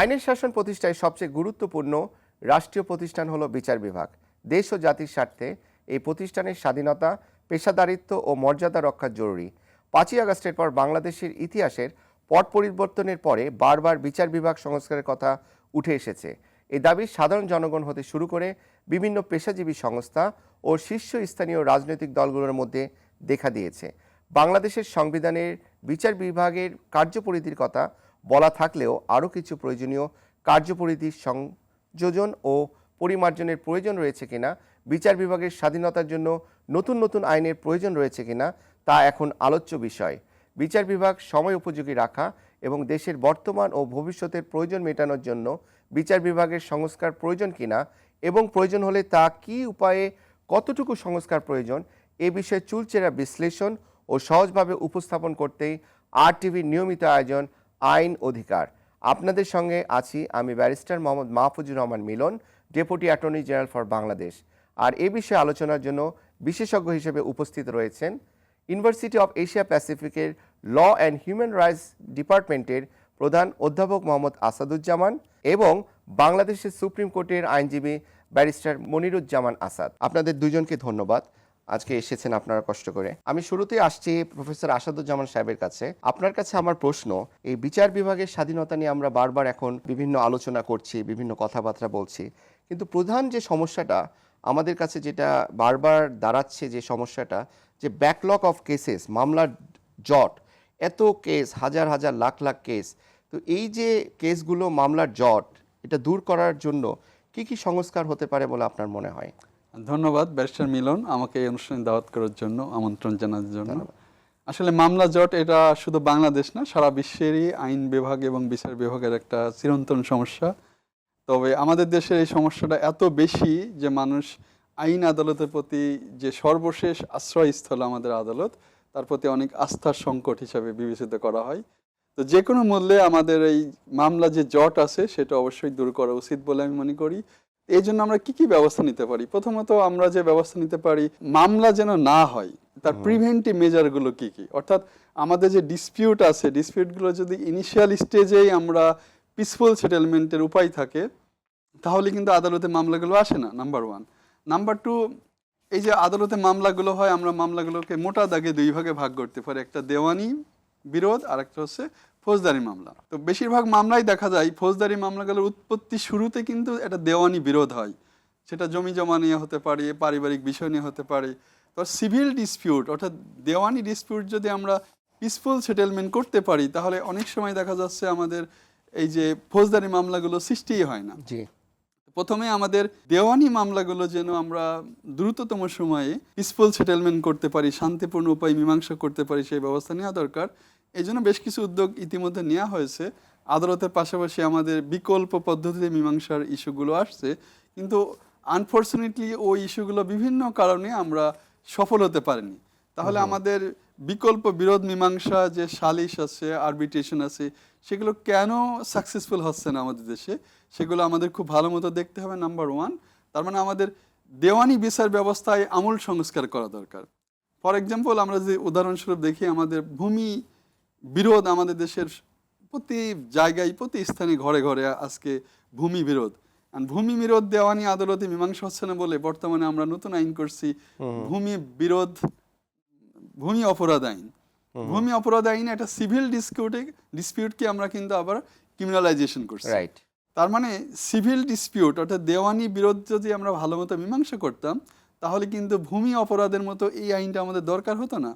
আইনের শাসন প্রতিষ্ঠায় সবচেয়ে গুরুত্বপূর্ণ রাষ্ট্রীয় প্রতিষ্ঠান হলো বিচার বিভাগ। দেশ ও জাতির স্বার্থে এই প্রতিষ্ঠানের স্বাধীনতা, পেশাদারিত্ব ও মর্যাদা রক্ষা জরুরি। পাঁচই আগস্টের পর বাংলাদেশের ইতিহাসের পট পরিবর্তনের পরে বারবার বিচার বিভাগ সংস্কারের কথা উঠে এসেছে। এই দাবি সাধারণ জনগণ হতে শুরু করে বিভিন্ন পেশাজীবী সংস্থা ও শীর্ষস্থানীয় রাজনৈতিক দলগুলোর মধ্যে দেখা দিয়েছে। বাংলাদেশের সংবিধানের বিচার বিভাগের কার্যপরিধির কথা বলা থাকলেও আরও কিছু প্রয়োজনীয় কার্যপরিধির সংযোজন ও পরিমার্জনের প্রয়োজন রয়েছে কিনা, বিচার বিভাগের স্বাধীনতার জন্য নতুন নতুন আইনের প্রয়োজন রয়েছে কিনা, তা এখন আলোচ্য বিষয়। বিচার বিভাগ সময় উপযোগী রাখা এবং দেশের বর্তমান ও ভবিষ্যতের প্রয়োজন মেটানোর জন্য বিচার বিভাগের সংস্কার প্রয়োজন কিনা এবং প্রয়োজন হলে তা কী উপায়ে, কতটুকু সংস্কার প্রয়োজন, এ বিষয়ে চুলচেরা বিশ্লেষণ ও সহজভাবে উপস্থাপন করতেই আর টিভির নিয়মিত আয়োজন আইন অধিকার। আপনাদের সঙ্গে আছি আমি barrister Mohammad Mahfuzur Rahman Milon, deputy attorney general for Bangladesh. আর এ বিষয়ে আলোচনার জন্য বিশেষজ্ঞ হিসেবে উপস্থিত রয়েছেন ইউনিভার্সিটি অফ এশিয়া প্যাসিফিকের ল অ্যান্ড হিউম্যান রাইটস ডিপার্টমেন্টের প্রধান অধ্যাপক মোহাম্মদ আসাদুজ্জামান এবং বাংলাদেশের সুপ্রিম কোর্টের আইনজীবী ব্যারিস্টার মনিরুজ্জামান আসাদ। আপনাদের দুজনকে ধন্যবাদ। আজকে এসেছেন আপনারা কষ্ট করে। আমি শুরুতেই আসছি প্রফেসর আসাদুজ্জামান সাহেবের কাছে। আপনার কাছে আমার প্রশ্ন, এই বিচার বিভাগের স্বাধীনতা নিয়ে আমরা বারবার এখন বিভিন্ন আলোচনা করছি, বিভিন্ন কথাবার্তা বলছি। কিন্তু প্রধান যে সমস্যাটা, আমাদের কাছে যেটা বারবার দাঁড়াচ্ছে যে সমস্যাটা, যে ব্যাকলগ অফ কেসেস মামলার জট, এত কেস হাজার হাজার লাখ লাখ কেস তো এই যে কেসগুলো মামলার জট, এটা দূর করার জন্য কি কি সংস্কার হতে পারে বলে আপনার মনে হয়? ধন্যবাদ ব্যারিস্টার মিলন আমাকে এই অনুষ্ঠানে দাওয়াত করার জন্য আমন্ত্রণ জানার জন্য। আসলে মামলা জট এটা শুধু বাংলাদেশ না সারা বিশ্বেরই আইন বিভাগ এবং বিচার বিভাগের একটা চিরন্তন সমস্যা। তবে আমাদের দেশের এই সমস্যাটা এত বেশি যে মানুষ আইন আদালতের প্রতি যে সর্বশেষ আশ্রয়স্থল আমাদের আদালত তার প্রতি অনেক আস্থার সংকট হিসাবে বিবেচিত করা হয়। তো যে কোনো মূল্যে আমাদের এই মামলা যে জট আছে সেটা অবশ্যই দূর করা উচিত বলে আমি মনে করি। এই জন্য আমরা কি কি ব্যবস্থা নিতে পারি? প্রথমত আমরা যে ব্যবস্থা নিতে পারি মামলা যেন না হয় তার প্রিভেন্টিভ মেজারগুলো কি কি? অর্থাৎ আমাদের যে ডিসপিউট আছে ডিসপিউটগুলো যদি ইনিশিয়াল স্টেজেই আমরা পিসফুল সেটেলমেন্টের উপায় থাকে তাহলে কিন্তু আদালতে মামলাগুলো আসে না নাম্বার ওয়ান নাম্বার টু এই যে আদালতে মামলাগুলো হয় আমরা মামলাগুলোকে মোটা দাগে দুই ভাগে ভাগ করতে পারি। একটা দেওয়ানি বিরোধ আর একটা হচ্ছে ফৌজদারি মামলা। তো বেশিরভাগ মামলায় দেখা যায় ফৌজদারি মামলাগুলোর উৎপত্তি শুরুতে কিন্তু একটা দেওয়ানি বিরোধ হয়। সেটা জমি জমা নিয়ে হতে পারে পারিবারিক বিষয় নিয়ে হতে পারে। তো সিভিল ডিসপিউট অর্থাৎ দেওয়ানি ডিসপিউট যদি আমরা পিসফুল সেটেলমেন্ট করতে পারি তাহলে অনেক সময় দেখা যাচ্ছে আমাদের এই যে ফৌজদারি মামলাগুলো সৃষ্টিই হয় না। জি। প্রথমে আমাদের দেওয়ানি মামলাগুলো যেন আমরা দ্রুততম সময়ে পিসফুল সেটেলমেন্ট করতে পারি শান্তিপূর্ণ উপায় মীমাংসা করতে পারি সেই ব্যবস্থা নেওয়া দরকার। এই জন্য বেশ কিছু উদ্যোগ ইতিমধ্যে নেওয়া হয়েছে। আদালতের পাশাপাশি আমাদের বিকল্প পদ্ধতিতে মীমাংসার ইস্যুগুলো আসছে। কিন্তু আনফর্চুনেটলি ওই ইস্যুগুলো বিভিন্ন কারণে আমরা সফল হতে পারিনি। তাহলে আমাদের বিকল্প বিরোধ মীমাংসা যে সালিশ আছে আরবিট্রেশন আছে সেগুলো কেন সাকসেসফুল হচ্ছে না আমাদের দেশে? সেগুলো আমাদের খুব ভালো মতো দেখতে হবে নাম্বার ওয়ান তার মানে আমাদের দেওয়ানি বিচার ব্যবস্থায় আমূল সংস্কার করা দরকার। ফর এক্সাম্পল আমরা যে উদাহরণস্বরূপ দেখি আমাদের ভূমি বিরোধ আমাদের দেশের প্রতি জায়গায় প্রতি স্থানে ঘরে ঘরে আজকে ভূমি বিরোধ। ভূমি বিরোধ দেওয়ানি আদালতে মীমাংসা হচ্ছে না বলে বর্তমানে আমরা নতুন আইন করছি। ভূমি বিরোধ ভূমি অপরাধ আইন। ভূমি অপরাধ আইন একটা সিভিল ডিসপিউটে ডিসপিউটকে আমরা কিন্তু আবার ক্রিমিনালাইজেশন করছি। রাইট তার মানে সিভিল ডিসপিউট অর্থাৎ দেওয়ানি বিরোধ যদি আমরা ভালো মতো মীমাংসা করতাম তাহলে কিন্তু ভূমি অপরাধের মতো এই আইনটা আমাদের দরকার হতো না।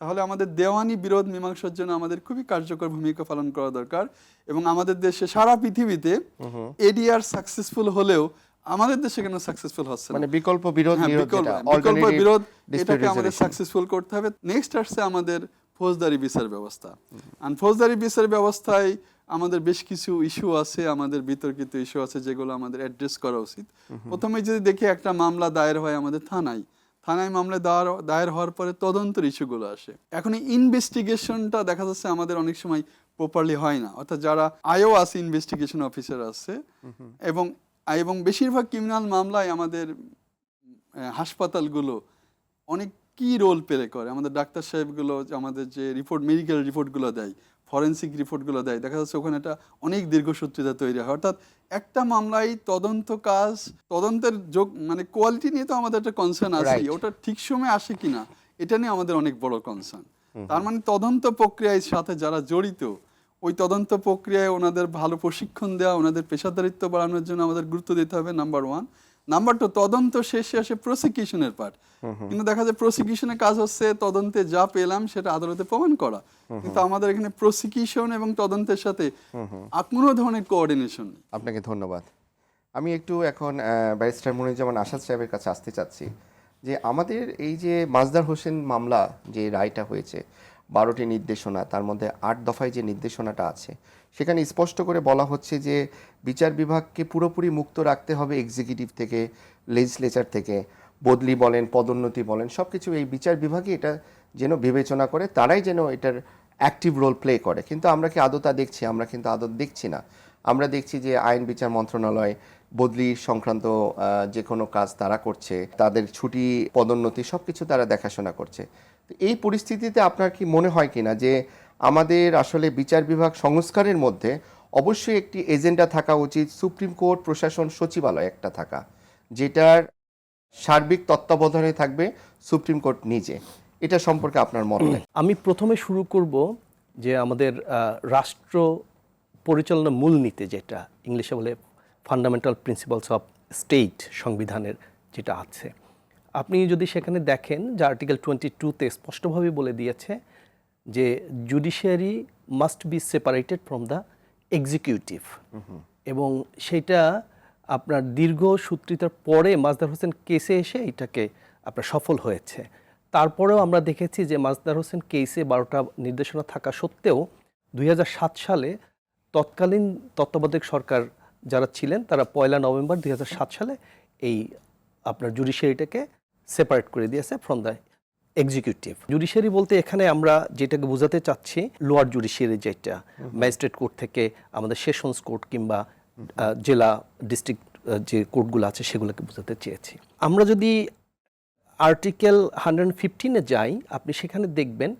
তাহলে আমাদের দেওয়ানি বিরোধ মীমাংসার জন্য আমাদের খুবই কার্যকর ভূমিকা পালন করা দরকার এবং আমাদের দেশে সারা পৃথিবীতে এডিআর সাকসেসফুল হলেও আমাদের দেশে কেন সাকসেসফুল হচ্ছে মানে বিকল্প বিরোধ হ্যাঁ, বিকল্প বিরোধ এটাকে আমাদের সাকসেসফুল করতে হবে। নেক্সট আসছে আমাদের ফৌজদারি বিচার ব্যবস্থা। আর ফৌজদারি বিচার ব্যবস্থায় আমাদের বেশ কিছু ইস্যু আছে আমাদের বিতর্কিত ইস্যু আছে যেগুলো আমাদের অ্যাড্রেস করা উচিত। প্রথমে যদি দেখি একটা মামলা দায়ের হয় আমাদের থানায় থানায় মামলা দায়ের দায়ের হওয়ার পরে তদন্তের ইস্যুগুলো আসে। এখন এই ইনভেস্টিগেশনটা দেখা যাচ্ছে আমাদের অনেক সময় প্রপারলি হয় না। অর্থাৎ যারা আইও আছে, ইনভেস্টিগেশন অফিসার আছে, এবং এবং বেশিরভাগ ক্রিমিনাল মামলায় আমাদের হাসপাতালগুলো অনেক কি রোল প্লে করে। আমাদের ডাক্তার সাহেবগুলো আমাদের যে রিপোর্ট, মেডিকেল রিপোর্টগুলো দেয় ফরেন্সিক রিপোর্টগুলো দেয়। দেখা যাচ্ছে ওখানে একটা অনেক দীর্ঘসূত্রিতা তৈরি হয়। অর্থাৎ একটা মামলায় তদন্ত কাজ তদন্তের যোগ মানে কোয়ালিটি নিয়ে তো আমাদের একটা কনসার্ন আছে ওটা ঠিক সময় আসে কিনা এটা নিয়ে আমাদের অনেক বড় কনসার্ন তার মানে তদন্ত প্রক্রিয়ার সাথে যারা জড়িত ওই তদন্ত প্রক্রিয়ায় ওনাদের ভালো প্রশিক্ষণ দেওয়া ওনাদের পেশাদারিত্ব বাড়ানোর জন্য আমাদের গুরুত্ব দিতে হবে নাম্বার ওয়ান নাম্বার টু তদন্ত শেষে আসে প্রসিকিউশনের পার্ট কিন্তু দেখা যায় প্রসিকিউশনের কাজ হচ্ছে তদন্তে যা পেলাম সেটা আদালতে প্রমাণ করা। কিন্তু আমাদের এখানে প্রসিকিউশন এবং তদন্তের সাথে কোনো ধরনের কোঅর্ডিনেশন নেই। আপনাকে ধন্যবাদ। আমি একটু এখন ব্যারিস্টার মনিরুজ্জামান আসাদ সাহেবের কাছে আসতে চাচ্ছি যে আমাদের এই যে মাজদার হোসেন মামলা যে রায়টা হয়েছে বারোটি নির্দেশনা তার মধ্যে আট দফায় যে নির্দেশনাটা আছে সেখানে স্পষ্ট করে বলা হচ্ছে যে বিচার বিভাগকে পুরোপুরি মুক্ত রাখতে হবে এক্সিকিউটিভ থেকে লেজিসলেচার থেকে। বদলি বলেন, পদোন্নতি বলেন সব কিছু এই বিচার বিভাগই এটা যেন বিবেচনা করে, তারাই যেন এটার অ্যাক্টিভ রোল প্লে করে। কিন্তু আমরা কি আদতা দেখছি? আমরা কিন্তু আদত দেখছি না। আমরা দেখছি যে আইন বিচার মন্ত্রণালয় বদলি সংক্রান্ত যে কোনো কাজ তারা করছে, তাদের ছুটি, পদোন্নতি সব কিছু তারা দেখাশোনা করছে। তো এই পরিস্থিতিতে আপনার কি মনে হয় কিনা যে আমাদের আসলে বিচার বিভাগ সংস্কারের মধ্যে অবশ্যই একটি এজেন্ডা থাকা উচিত, সুপ্রিম কোর্ট, প্রশাসন, সচিবালয় একটা থাকা, যেটার সার্বিক তত্ত্বাবধানে থাকবে সুপ্রিম কোর্ট নিজে। এটা সম্পর্কে আপনার মত? আমি প্রথমে শুরু করব যে আমাদের রাষ্ট্র পরিচালনা মূলনীতি যেটা, ইংলিশে বলে ফান্ডামেন্টাল প্রিন্সিপালস অফ স্টেট সংবিধানের যেটা আছে। আপনি যদি সেখানে দেখেন, যে আর্টিকেল টোয়েন্টি টুতে স্পষ্টভাবে বলে দিয়েছে যে judiciary must be separated from the executive এবং সেটা আপনার দীর্ঘ সূত্রিতার পরে মাজদার হোসেন কেসে এসে এটাকে আপনার সফল হয়েছে। তারপরেও আমরা দেখেছি যে মাজদার হোসেন কেসে বারোটা নির্দেশনা থাকা সত্ত্বেও দুই হাজার সাত সালে তৎকালীন তত্ত্বাবধায়ক সরকার যারা ছিলেন তারা পয়লা নভেম্বর দুই হাজার সাত সালে এই আপনার জুডিশিয়ারিটাকে সেপারেট করে দিয়েছে ফ্রম দ্য এক্সিকিউটিভ জুডিশিয়ারি বলতে এখানে আমরা যেটাকে বোঝাতে চাচ্ছি লোয়ার জুডিশিয়ারি যেটা ম্যাজিস্ট্রেট কোর্ট থেকে আমাদের সেশনস কোর্ট কিংবা জেলা ডিস্ট্রিক্ট যে কোর্টগুলো আছে সেগুলোকে বোঝাতে চেয়েছি। আমরা যদি আর্টিকেল হান্ড্রেড ফিফটিনে যাই, আপনি সেখানে দেখবেন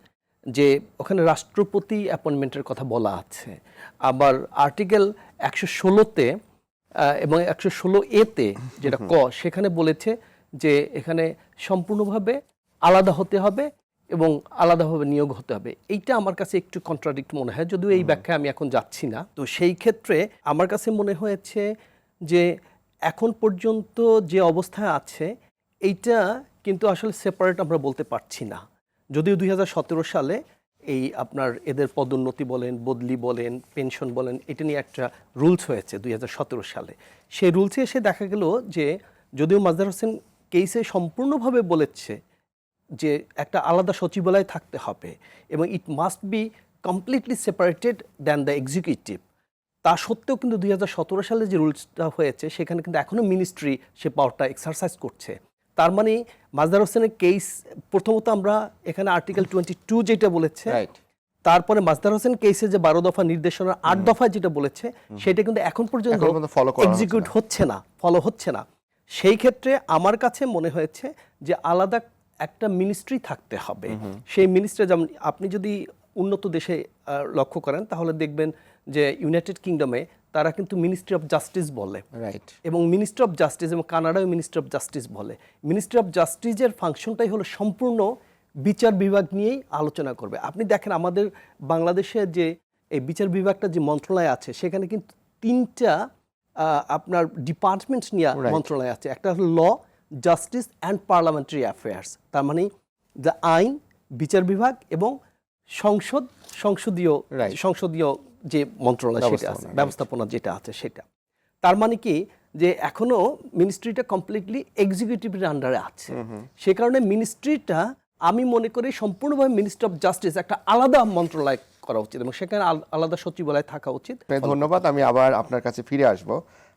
যে ওখানে রাষ্ট্রপতি অ্যাপয়েন্টমেন্টের কথা বলা আছে। আবার আর্টিকেল একশো ষোলোতে এবং একশো ষোলো এতে যেটা ক, সেখানে বলেছে যে এখানে সম্পূর্ণভাবে আলাদা হতে হবে এবং আলাদাভাবে নিয়োগ হতে হবে। এইটা আমার কাছে একটু কন্ট্রাডিক্ট মনে হয় যদিও এই ব্যাখ্যায় আমি এখন যাচ্ছি না। তো সেই ক্ষেত্রে আমার কাছে মনে হয়েছে যে এখন পর্যন্ত যে অবস্থায় আছে এইটা কিন্তু আসলে সেপারেট আমরা বলতে পারছি না। যদিও দুই হাজার সতেরো সালে এই আপনার এদের পদোন্নতি বলেন বদলি বলেন পেনশন বলেন এটা নিয়ে একটা রুলস হয়েছে দুই হাজার সতেরো সালে। সেই রুলসে এসে দেখা গেল যে যদিও মাজদার হোসেন কেসে সম্পূর্ণভাবে বলেছে যে একটা আলাদা সচিবালয় থাকতে হবে এবং it must be completely separated than the executive তা সত্ত্বেও কিন্তু দুই হাজার সতেরো সালে যে রুলসটা হয়েছে সেখানে কিন্তু এখনও মিনিস্ট্রি সে পাওয়ারটা এক্সারসাইজ করছে। তার মানে মাজদার হোসেনের কেস প্রথমত আমরা এখানে আর্টিকেল টোয়েন্টি টু যেটা বলেছে তারপরে মাজদার হোসেন কেসে যে বারো দফা নির্দেশনা আট দফায় যেটা বলেছে সেটা কিন্তু এখন পর্যন্ত এক্সিকিউট হচ্ছে না। ফলো হচ্ছে না। সেই ক্ষেত্রে আমার কাছে মনে হয়েছে যে আলাদা একটা মিনিস্ট্রি থাকতে হবে। সেই মিনিস্ট্রি যেমন আপনি যদি উন্নত দেশে লক্ষ্য করেন তাহলে দেখবেন যে ইউনাইটেড কিংডমে তারা কিন্তু মিনিস্ট্রি অফ জাস্টিস বলে। রাইট এবং মিনিস্ট্রি অফ জাস্টিস এবং কানাডায় মিনিস্ট্রি অফ জাস্টিস বলে। মিনিস্ট্রি অফ জাস্টিসের ফাংশনটাই হলো সম্পূর্ণ বিচার বিভাগ নিয়েই আলোচনা করবে। আপনি দেখেন আমাদের বাংলাদেশে যে এই বিচার বিভাগটা যে মন্ত্রণালয় আছে সেখানে কিন্তু তিনটা আপনার ডিপার্টমেন্টস নিয়ে মন্ত্রণালয় আছে। একটা হলো law justice and parliamentary affairs তার মানে দ্য আইন বিচার বিভাগ এবং সংসদ সংসদীয় সংসদীয় যে মন্ত্রণালয় সেটা আছে ব্যবস্থাপনা, যেটা আছে সেটা। তার মানে কি যে এখনও মিনিস্ট্রিটা কমপ্লিটলি এক্সিকিউটিভের আন্ডারে আছে। সে কারণে মিনিস্ট্রিটা আমি মনে করি সম্পূর্ণভাবে মিনিস্ট্রি অফ জাস্টিস একটা আলাদা মন্ত্রণালয় করা উচিত এবং সেখানে আলাদা সচিবালয় থাকা উচিত। ধন্যবাদ আমি আবার আপনার কাছে ফিরে আসব।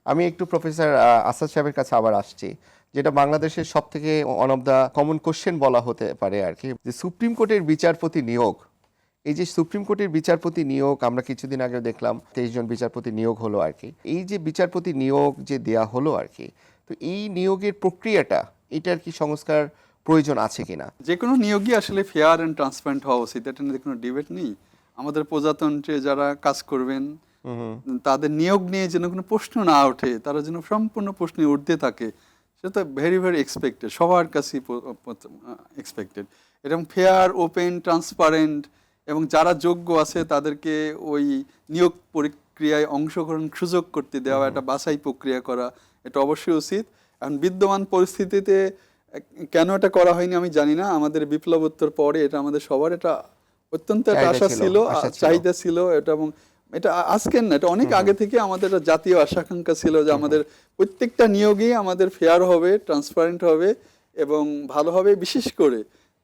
আমি একটু প্রফেসর আসাদ সাহেবের কাছে আবার আসছি। যেটা বাংলাদেশের সব থেকে one of the common question বলা হতে পারে আর কি যে সুপ্রিম কোর্টের বিচারপতি নিয়োগ এই যে সুপ্রিম কোর্টের বিচারপতি নিয়োগ আমরা কিছুদিন আগে দেখলাম তেইশ জন বিচারপতি নিয়োগ হলো আর কি। এই যে বিচারপতি নিয়োগ যে দেয়া হলো আর কি তো এই নিয়োগের প্রক্রিয়াটা এটার কি সংস্কার প্রয়োজন আছে কিনা? যে কোনো নিয়োগই আসলে ফেয়ার অ্যান্ড ট্রান্সপারেন্ট হওয়া উচিত এটা নিয়ে কোনো ডিবেট নেই। আমাদের প্রজাতন্ত্রে যারা কাজ করবেন তাদের নিয়োগ নিয়ে যেন কোনো প্রশ্ন না ওঠে তারা যেন সম্পূর্ণ প্রশ্নে উঠতে থাকে। সেটা ভেরি ভেরি এক্সপেক্টেড সবার কাছেই এক্সপেক্টেড এরকম ফেয়ার ওপেন ট্রান্সপারেন্ট এবং যারা যোগ্য আছে তাদেরকে ওই নিয়োগ প্রক্রিয়ায় অংশগ্রহণ সুযোগ করতে দেওয়া একটা বাছাই প্রক্রিয়া করা এটা অবশ্যই উচিত। এখন বিদ্যমান পরিস্থিতিতে কেন এটা করা হয়নি আমি জানি না আমাদের বিপ্লবোত্তর পরে এটা আমাদের সবার এটা অত্যন্ত একটা আশা ছিল। চাহিদা ছিল এটা এবং এটা আজকের না এটা অনেক আগে থেকে আমাদের একটা জাতীয় আশাকাঙ্ক্ষা ছিল যে আমাদের প্রত্যেকটা নিয়োগই আমাদের ফেয়ার হবে ট্রান্সপারেন্ট হবে এবং ভালো হবে বিশেষ করে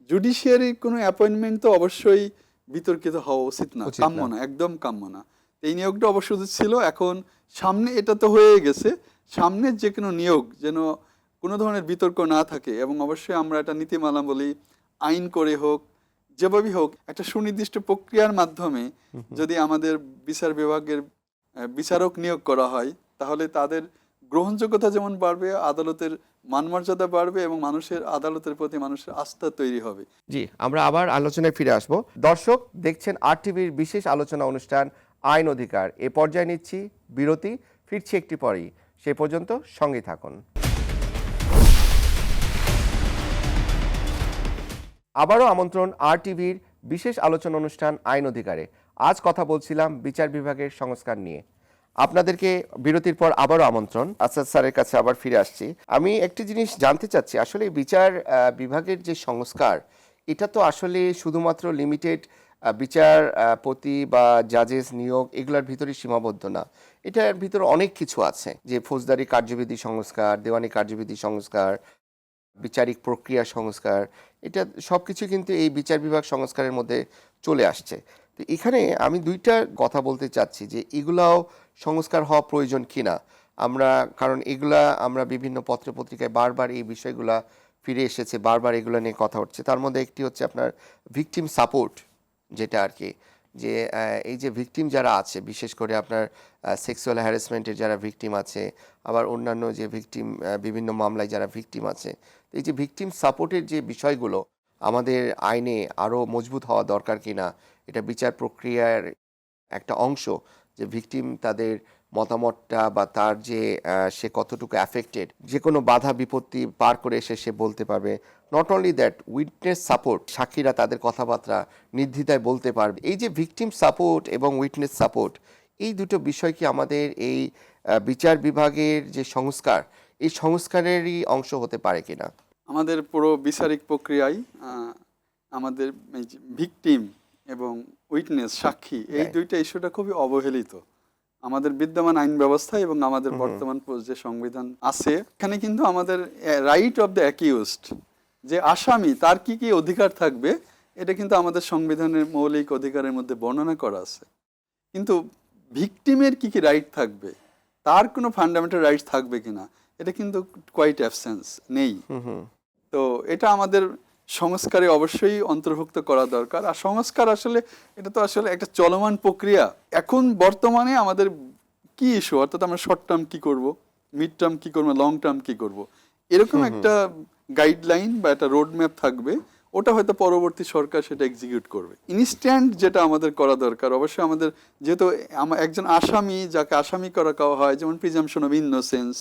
জুডিশিয়ারি কোনো অ্যাপয়েন্টমেন্ট তো অবশ্যই বিতর্কিত হওয়া উচিত না কাম্য না। একদম কাম্য না। এই নিয়োগটা অবশ্য ছিল এখন সামনে এটা তো হয়ে গেছে সামনের যে কোনো নিয়োগ যেন কোনো ধরনের বিতর্ক না থাকে এবং অবশ্যই আমরা এটা নীতিমালা বলি আইন করে হোক যেভাবেই হোক একটা সুনির্দিষ্ট প্রক্রিয়ার মাধ্যমে যদি আমাদের বিচার বিভাগের বিচারক নিয়োগ করা হয় তাহলে তাদের গ্রহণযোগ্যতা যেমন বাড়বে আদালতের মানমর্যাদা বাড়বে এবং মানুষের আদালতের প্রতি মানুষের আস্থা তৈরি হবে। জি আমরা আবার আলোচনায় ফিরে আসব। দর্শক দেখছেন আর টিভির বিশেষ আলোচনা অনুষ্ঠান আইন অধিকার। এ পর্যায়ে নিচ্ছি বিরতি ফিরছি একটি পরেই। সে পর্যন্ত সঙ্গে থাকুন। আবারও আমন্ত্রণ আর টিভির বিশেষ আলোচনা অনুষ্ঠান আইন অধিকারে। আজ কথা বলছিলাম বিচার বিভাগের সংস্কার নিয়ে। আপনাদেরকে বিরতির পর আবারও আমন্ত্রণ। আসাদ স্যারের কাছে আবার ফিরে আসছি। আমি একটি জিনিস জানতে চাচ্ছি। আসলে বিচার বিভাগের যে সংস্কার, এটা তো আসলে শুধুমাত্র লিমিটেড বিচারপতি বা জাজেস নিয়োগ এগুলোর ভিতরে সীমাবদ্ধ না। এটার ভিতরে অনেক কিছু আছে। যে ফৌজদারি কার্যবিধি সংস্কার, দেওয়ানি কার্যবিধি সংস্কার বিচারিক প্রক্রিয়া সংস্কার, এটা সব কিছু কিন্তু এই বিচার বিভাগ সংস্কারের মধ্যে চলে আসছে। তো এখানে আমি দুইটা কথা বলতে চাচ্ছি যে এগুলাও সংস্কার হওয়া প্রয়োজন কিনা? আমরা, কারণ এগুলা আমরা বিভিন্ন পত্র পত্রিকায় বারবার এই বিষয়গুলা ফিরে এসেছে, বারবার এগুলো নিয়ে কথা হচ্ছে। তার মধ্যে একটি হচ্ছে আপনার ভিকটিম সাপোর্ট, যেটা আর কি, যে এই যে ভিকটিম যারা আছে, বিশেষ করে আপনার সেক্সুয়াল হ্যারাসমেন্টের যারা ভিকটিম আছে, আবার অন্যান্য যে ভিকটিম বিভিন্ন মামলায় যারা ভিকটিম আছে এই যে ভিকটিম সাপোর্টের যে বিষয়গুলো আমাদের আইনে আরও মজবুত হওয়া দরকার কিনা, এটা বিচার প্রক্রিয়ার একটা অংশ যে ভিকটিম তাদের মতামতটা বা তার যে সে কতটুকু অ্যাফেক্টেড যে কোনো বাধা বিপত্তি পার করে এসে সে বলতে পারবে। Not only that witness support সাক্ষীরা তাদের কথাবার্তা নির্দ্বিধায় বলতে পারবে। এই যে ভিকটিম সাপোর্ট এবং উইটনেস সাপোর্ট এই দুটো বিষয় কি আমাদের এই বিচার বিভাগের যে সংস্কার এই সংস্কারেরই অংশ হতে পারে কিনা? আমাদের পুরো বিচারিক প্রক্রিয়ায় আমাদের ভিকটিম এবং উইটনেস সাক্ষী এই দুইটা ইস্যুটা খুবই অবহেলিত। আমাদের বিদ্যমান আইন ব্যবস্থা এবং আমাদের বর্তমান যে সংবিধান আছে এখানে কিন্তু আমাদের রাইট অফ দ্য অ্যাকিউজড যে আসামি তার কি কি অধিকার থাকবে এটা কিন্তু আমাদের সংবিধানের মৌলিক অধিকারের মধ্যে বর্ণনা করা আছে। কিন্তু ভিকটিমের কি কি রাইট থাকবে তার কোনো ফান্ডামেন্টাল রাইট থাকবে কিনা এটা কিন্তু কোয়াইট অ্যাবসেন্স নেই। তো এটা আমাদের সংস্কারে অবশ্যই অন্তর্ভুক্ত করা দরকার। আর সংস্কার আসলে এটা তো আসলে একটা চলমান প্রক্রিয়া। এখন বর্তমানে আমাদের কি ইস্যু অর্থাৎ আমরা শর্ট টার্ম কি করব? মিড টার্ম কি করব? লং টার্ম কি করব? এরকম একটা গাইডলাইন বা একটা রোড ম্যাপ থাকবে। ওটা হয়তো পরবর্তী সরকার সেটা এক্সিকিউট করবে। ইনস্ট্যান্ট যেটা আমাদের করা দরকার অবশ্যই আমাদের যেহেতু একজন আসামি যাকে আসামি করা হয় যেমন প্রিজামশন অফ ইনোসেন্স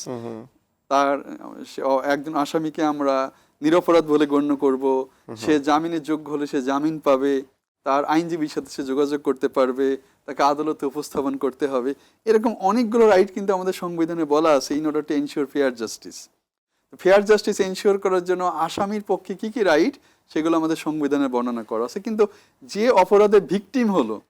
তার সে- একজন আসামিকে আমরা নিরপরাধ বলে গণ্য করব। সে জামিনের যোগ্য হলে সে জামিন পাবে। তার আইনজীবীর সাথে সে যোগাযোগ করতে পারবে। তাকে আদালতে উপস্থাপন করতে হবে। এরকম অনেকগুলো রাইট কিন্তু আমাদের সংবিধানে বলা আছে in order to ensure fair justice fair justice ensure করার জন্য আসামির পক্ষে কি কি রাইট সেগুলো আমাদের সংবিধানে বর্ণনা করা আছে। কিন্তু যে অপরাধের ভিকটিম হলো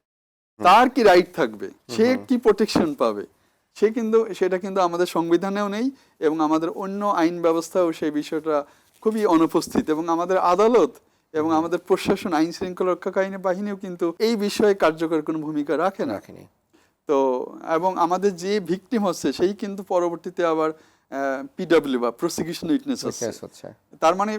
তার কি রাইট থাকবে? সে কি প্রোটেকশন পাবে? সে কিন্তু সেটা কিন্তু আমাদের সংবিধানেও নেই এবং আমাদের অন্য আইন ব্যবস্থাও সেই বিষয়টা খুবই অনুপস্থিত এবং আমাদের আদালত এবং আমাদের প্রশাসন আইন শৃঙ্খলা রক্ষাকারী বাহিনীও কিন্তু এই বিষয়ে কার্যকর কোনো ভূমিকা রাখে না। রাখিনি। তো এবং আমাদের যে ভিকটিম হচ্ছে সেই কিন্তু পরবর্তীতে আবার পিডব্লিউ বা প্রসিকিউশন উইটনেস হচ্ছে। হচ্ছে। তার মানে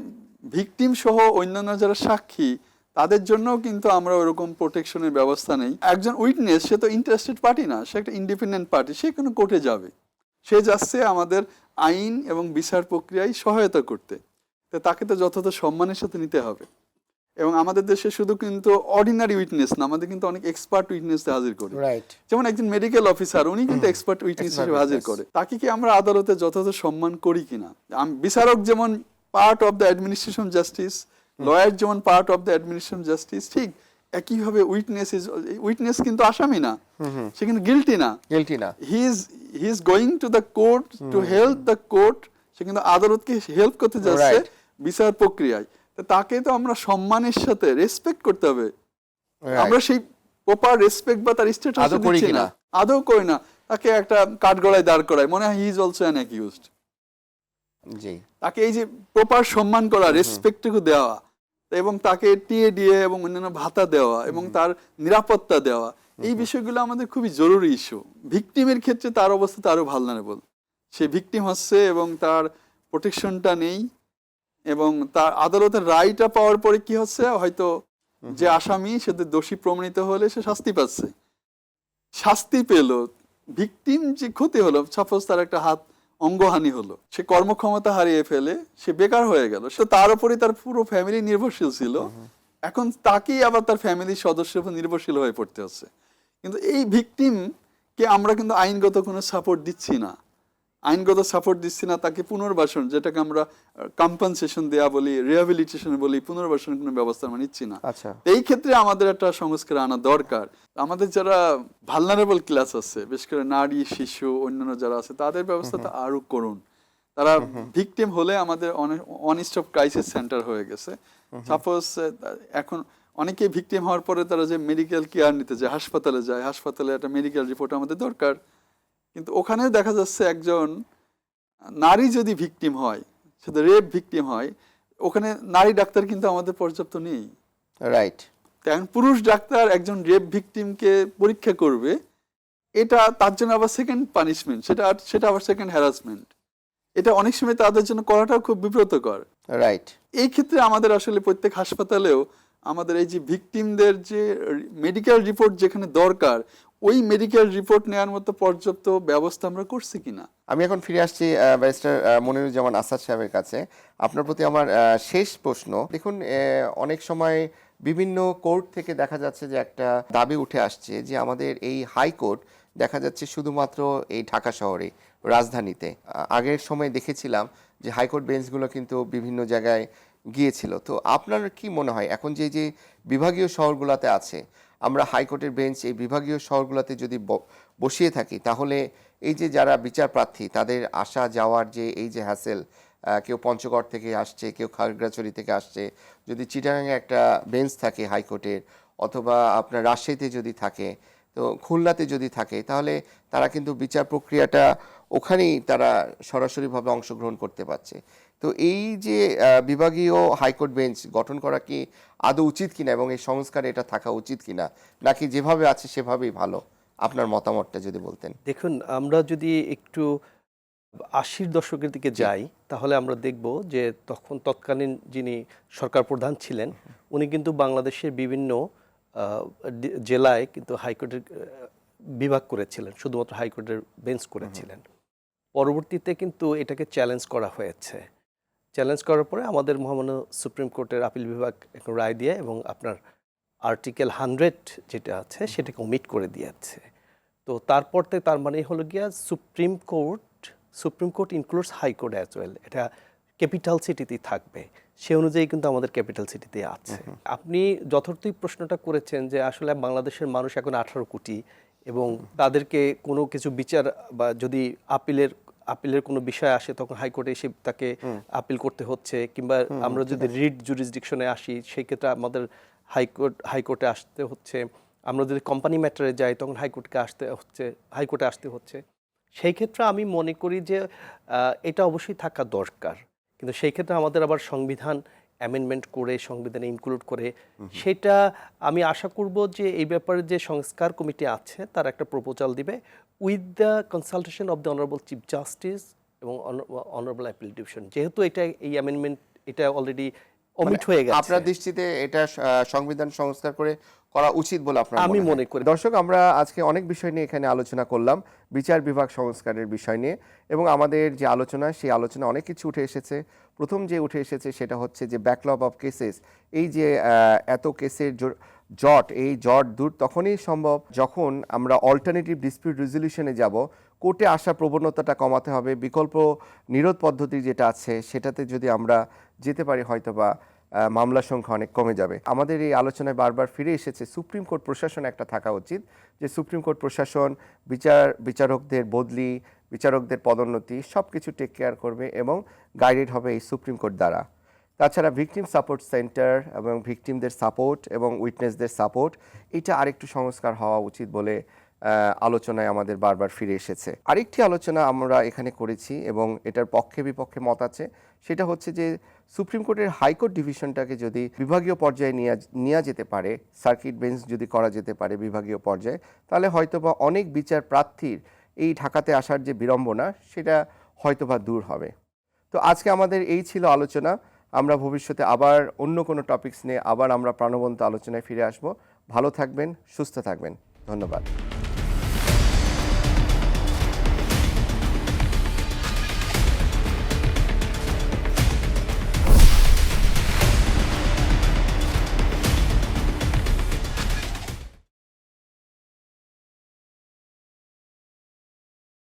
ভিকটিম সহ অন্যান্য যারা সাক্ষী তাদের জন্য কিন্তু আমরা ওরকম প্রোটেকশনের ব্যবস্থা নেই। একজন উইটনেস সে তো ইন্টারেস্টেড পার্টি না সে একটা ইন্ডিপেন্ডেন্ট পার্টি সে কোনো কোর্টে যাবে। সে যাচ্ছে আমাদের আইন এবং বিচার প্রক্রিয়ায় সহায়তা করতে। তো তাকে তো যথাযথ সম্মানের সাথে নিতে হবে। এবং আমাদের দেশে শুধু কিন্তু অর্ডিনারি উইটনেস না আমাদের কিন্তু অনেক এক্সপার্ট উইটনেস হাজির করে। যেমন একজন মেডিকেল অফিসার উনি কিন্তু এক্সপার্ট উইটনেস হিসেবে হাজির করে। তাকে কি আমরা আদালতে যথাযথ সম্মান করি কিনা? বিচারক যেমন part of the administration justice lawyer যেমন part of the administration justice ঠিক একইভাবে উইটনেস ইজ উইটনেস কিন্তু আসামি না। সে কিন্তু গিলটি না। গিলটি না। He is he is going to the court to help the court সে কিন্তু আদালতকে হেল্প করতে যাচ্ছে বিচার প্রক্রিয়ায়। তাকে তো আমরা সম্মানের সাথে রেসপেক্ট করতে হবে। আমরা সেই প্রপার রেসপেক্ট বা তার করি দিচ্ছি? না। আদৌ করি না। তাকে একটা কাঠগড়ায় দাঁড় করায়। মনে হয় he is also an accused জি। তাকে এই যে প্রপার সম্মান করা রেসপেক্টটুকু দেওয়া। এবং তাকে টিএ দিয়ে এবং অন্যান্য ভাতা দেওয়া এবং তার নিরাপত্তা দেওয়া এই বিষয়গুলো আমাদের খুবই জরুরি ইস্যু ভিকটিমের ক্ষেত্রে তার অবস্থা তো আরও ভালনারেবল সে ভিকটিম হচ্ছে এবং তার প্রোটেকশনটা নেই এবং তার আদালতের রায়টা পাওয়ার পরে কি হচ্ছে? হয়তো যে আসামি সে দোষী প্রমাণিত হলে সে শাস্তি পাচ্ছে। শাস্তি পেল। ভিকটিম যে ক্ষতি হলো সাপোজ তার একটা হাত অঙ্গহানি হলো। সে কর্মক্ষমতা হারিয়ে ফেলে সে বেকার হয়ে গেল। সে তার উপরে তার পুরো ফ্যামিলি নির্ভরশীল ছিল। এখন তাকেই আবার তার ফ্যামিলির সদস্যের উপর নির্ভরশীল হয়ে পড়তে হচ্ছে। কিন্তু এই ভিকটিমকে আমরা কিন্তু আইনগত কোনো সাপোর্ট দিচ্ছি না। আইনগত সাপোর্ট দিচ্ছি না তাকে পুনর্বাসন যেটাকে আমরা কম্পনসেশন দেয়া বলি রিহাবিলিটেশন বলি পুনর্বাসনের কোনো ব্যবস্থা আমরা নিচ্ছি না। আচ্ছা। এই ক্ষেত্রে আমাদের একটা সংস্কার আনা দরকার। আমাদের যারা ভালনারেবল ক্লাস আছে বিশেষ করে নারী শিশু অন্যান্য যারা আছে তাদের ব্যবস্থা তো আরও করুন। তারা ভিকটিম হলে আমাদের অন স্টপ ক্রাইসিস সেন্টার হয়ে গেছে। সাপোজ এখন অনেকে ভিকটিম হওয়ার পরে তারা যে মেডিকেল কেয়ার নিতে যায় হাসপাতালে যায় হাসপাতালে একটা মেডিকেল রিপোর্ট আমাদের দরকার। কিন্তু ওখানেও দেখা যাচ্ছে একজন নারী যদি ভিকটিম হয় শুধু রেপ ভিকটিম হয় ওখানে নারী ডাক্তার কিন্তু আমাদের পর্যাপ্ত নেই। রাইট তেমন পুরুষ ডাক্তার একজন রেপ ভিকটিমকে পরীক্ষা করবে এটা তার জন্য আবার সেকেন্ড পানিশমেন্ট সেটা আর- সেটা আবার সেকেন্ড হ্যারাসমেন্ট এটা অনেক সময় তাদের জন্য করাটাও খুব বিব্রতকর। রাইট এই ক্ষেত্রে আমাদের আসলে প্রত্যেক হাসপাতালেও আমাদের এই যে ভিকটিমদের যে মেডিকেল রিপোর্ট যেখানে দরকার ওই মেডিকেল রিপোর্ট নেওয়ার মতো পর্যাপ্ত ব্যবস্থা আমরা করছি কিনা? আমি এখন ফিরে আসছি ব্যারিস্টার মনিরুজ্জামান আসাদ সাহেবের কাছে। আপনার প্রতি আমার শেষ প্রশ্ন। দেখুন অনেক সময় বিভিন্ন কোর্ট থেকে দেখা যাচ্ছে যে একটা দাবি উঠে আসছে যে আমাদের এই হাইকোর্ট দেখা যাচ্ছে শুধুমাত্র এই ঢাকা শহরে, রাজধানীতে। আগের সময় দেখেছিলাম যে হাইকোর্ট বেঞ্চগুলো কিন্তু বিভিন্ন জায়গায় গিয়েছিল। তো আপনার কি মনে হয়, এখন যে যে বিভাগীয় শহরগুলোতে আছে আমরা হাইকোর্টের বেঞ্চ এই বিভাগীয় শহরগুলোতে যদি বসিয়ে থাকি, তাহলে এই যে যারা বিচার প্রার্থী, তাদের আসা যাওয়ার যে এই যে হ্যাসেল কেউ পঞ্চগড় থেকে আসছে, কেউ খাগড়াছড়ি থেকে আসছে, যদি চিটাগাংয়ে একটা বেঞ্চ থাকে হাইকোর্টের অথবা আপনার রাজশাহীতে যদি থাকে, তো খুলনাতে যদি থাকে, তাহলে তারা কিন্তু বিচার প্রক্রিয়াটা ওখানেই তারা সরাসরিভাবে অংশগ্রহণ করতে পারছে। তো এই যে বিভাগীয় হাইকোর্ট বেঞ্চ গঠন করা কি আদৌ উচিত কিনা এবং এই সংস্কারে এটা থাকা উচিত কিনা নাকি যেভাবে আছে সেভাবেই ভালো? আপনার মতামতটা যদি বলতেন। দেখুন আমরা যদি একটু আশির দশকের দিকে যাই তাহলে আমরা দেখব যে তখন তৎকালীন যিনি সরকার প্রধান ছিলেন উনি কিন্তু বাংলাদেশের বিভিন্ন জেলায় কিন্তু হাইকোর্টের বিভাগ করেছিলেন শুধুমাত্র হাইকোর্টের বেঞ্চ করেছিলেন। পরবর্তীতে কিন্তু এটাকে চ্যালেঞ্জ করা হয়েছে। চ্যালেঞ্জ করার পরে আমাদের মহামান্য সুপ্রিম কোর্টের আপিল বিভাগ এখন রায় দিয়ে এবং আপনার আর্টিকেল হান্ড্রেড যেটা আছে সেটাকে ওমিট করে দিয়েছে। তো তারপর থেকে তার মানে হলো গিয়া supreme court supreme court includes high court as well এটা ক্যাপিটাল সিটিতেই থাকবে। সে অনুযায়ী কিন্তু আমাদের ক্যাপিটাল সিটিতে আছে। আপনি যথার্থই প্রশ্নটা করেছেন যে আসলে বাংলাদেশের মানুষ এখন আঠারো কোটি এবং তাদেরকে কোনো কিছু বিচার বা যদি আপিলের আপিলের কোনো বিষয় আসে তখন হাইকোর্টে এসে তাকে আপিল করতে হচ্ছে কিংবা আমরা যদি রিড জুরিসডিকশনে আসি সেই ক্ষেত্রে আমাদের হাইকোর্ট হাইকোর্টে আসতে হচ্ছে। আমরা যদি কোম্পানি ম্যাটারে যাই তখন হাইকোর্টকে আসতে হচ্ছে হাইকোর্টে আসতে হচ্ছে। সেই ক্ষেত্রে আমি মনে করি যে এটা অবশ্যই থাকা দরকার। কিন্তু সেই ক্ষেত্রে আমাদের আবার সংবিধান অ্যামেন্ডমেন্ট করে সংবিধানে ইনক্লুড করে সেটা আমি আশা করব যে এই ব্যাপারে যে সংস্কার কমিটি আছে তার একটা প্রপোজাল দিবে with the consultation of the honourable chief justice এবং অনারেবল অ্যাপিল ডিভিশন যেহেতু এটা এই অ্যামেন্ডমেন্ট এটা অলরেডি omit হয়ে গেছে। আপনার দৃষ্টিতে এটা সংবিধান সংস্কার করে করা উচিত বলে আপনার আমি মনে করি। দর্শক আমরা আজকে অনেক বিষয় নিয়ে এখানে আলোচনা করলাম বিচার বিভাগ সংস্কারের বিষয় নিয়ে এবং আমাদের যে আলোচনা সেই আলোচনা অনেক কিছু উঠে এসেছে প্রথম যে উঠে এসেছে সেটা হচ্ছে যে ব্যাকলগ অফ কেসেস এই যে এত কেসের জট, এই জট দূর তখনই সম্ভব যখন আমরা অল্টারনেটিভ ডিসপিউট রেজলিউশনে যাব। কোর্টে আসা প্রবণতাটা কমাতে হবে, বিকল্প নিরোধ পদ্ধতি যেটা আছে সেটাতে যদি আমরা যেতে পারি হয়তো বা মামলার সংখ্যা অনেক কমে যাবে। আমাদের এই আলোচনায় বারবার ফিরে এসেছে সুপ্রিম কোর্ট প্রশাসন একটা থাকা উচিত, যে সুপ্রিম কোর্ট প্রশাসন বিচার, বিচারকদের বদলি বিচারকদের পদোন্নতি সব কিছু টেক কেয়ার করবে এবং গাইডেড হবে এই সুপ্রিম কোর্ট দ্বারা। তাছাড়া ভিকটিম সাপোর্ট সেন্টার এবং ভিকটিমদের সাপোর্ট এবং উইটনেসদের সাপোর্ট এটা আরেকটু সংস্কার হওয়া উচিত বলে আলোচনায় আমাদের বারবার ফিরে এসেছে। আরেকটি আলোচনা আমরা এখানে করেছি এবং এটার পক্ষে বিপক্ষে মত আছে, সেটা হচ্ছে যে সুপ্রিম কোর্টের হাইকোর্ট ডিভিশনটাকে যদি বিভাগীয় পর্যায়ে নিয়ে নেওয়া যেতে পারে সার্কিট বেঞ্চ যদি করা যেতে পারে বিভাগীয় পর্যায়ে, তাহলে হয়তোবা অনেক বিচার প্রার্থীর এই ঢাকাতে আসার যে বিড়ম্বনা, সেটা হয়তোবা দূর হবে। তো আজকে আমাদের এই ছিল আলোচনা। আমরা ভবিষ্যতে আবার অন্য কোনো টপিকস নিয়ে আবার আমরা প্রাণবন্ত আলোচনায় ফিরে আসব। ভালো থাকবেন, সুস্থ থাকবেন। ধন্যবাদ।